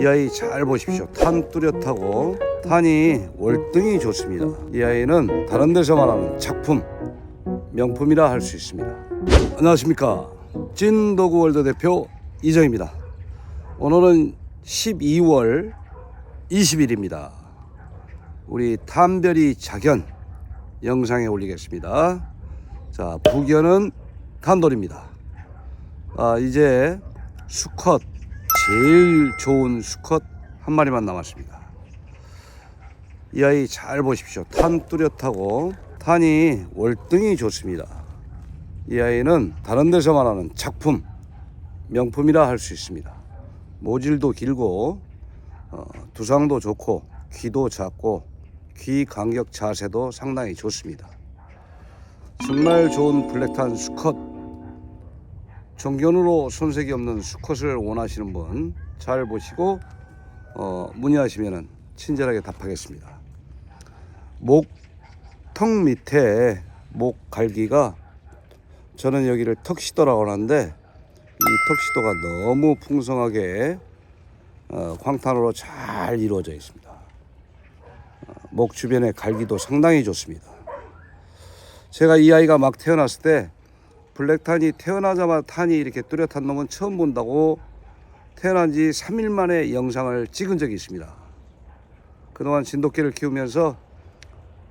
이 아이 잘 보십시오. 탄 뚜렷하고 탄이 월등히 좋습니다. 이 아이는 다른 데서만 하는 작품, 명품이라 할 수 있습니다. 안녕하십니까. 찐도구 월드 대표 이정입니다. 오늘은 12월 20일입니다. 우리 탄별이 작연 영상에 올리겠습니다. 자, 부견은 탄돌입니다. 아, 이제 수컷 제일 좋은 수컷 한 마리만 남았습니다. 이 아이 잘 보십시오. 탄 뚜렷하고 탄이 월등히 좋습니다. 이 아이는 다른 데서만 하는 작품 명품이라 할 수 있습니다. 모질도 길고 어, 두상도 좋고 귀도 작고 귀 간격 자세도 상당히 좋습니다. 정말 좋은 블랙탄 수컷 정견으로 손색이 없는 수컷을 원하시는 분 잘 보시고 어, 문의하시면 친절하게 답하겠습니다. 목 턱 밑에 목 갈기가 저는 여기를 턱시도라고 하는데 이 턱시도가 너무 풍성하게 어, 광탄으로 잘 이루어져 있습니다. 어, 목 주변의 갈기도 상당히 좋습니다. 제가 이 아이가 막 태어났을 때 블랙탄이 태어나자마자 탄이 이렇게 뚜렷한 놈은 처음 본다고 태어난 지 3일 만에 영상을 찍은 적이 있습니다. 그동안 진돗개를 키우면서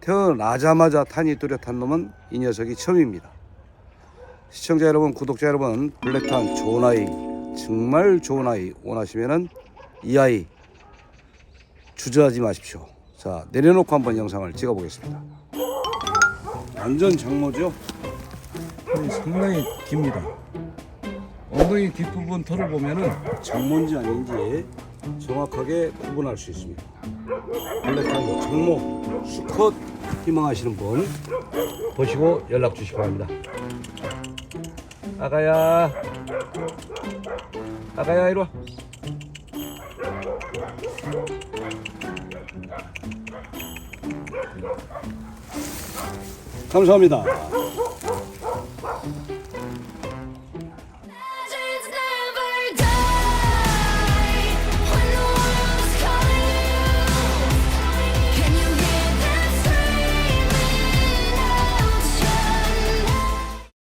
태어나자마자 탄이 뚜렷한 놈은 이 녀석이 처음입니다. 시청자 여러분, 구독자 여러분, 블랙탄 좋은 아이, 정말 좋은 아이 원하시면은 이 아이 주저하지 마십시오. 자, 내려놓고 한번 영상을 찍어 보겠습니다. 완전 장모죠? 털이 상당히 깁니다. 엉덩이 뒷부분 털을 보면은 장모인지 아닌지 정확하게 구분할 수 있습니다. 블랙하고 장모, 수컷 희망하시는 분 보시고 연락 주시기 바랍니다. 아가야, 아가야 이리 와. 감사합니다.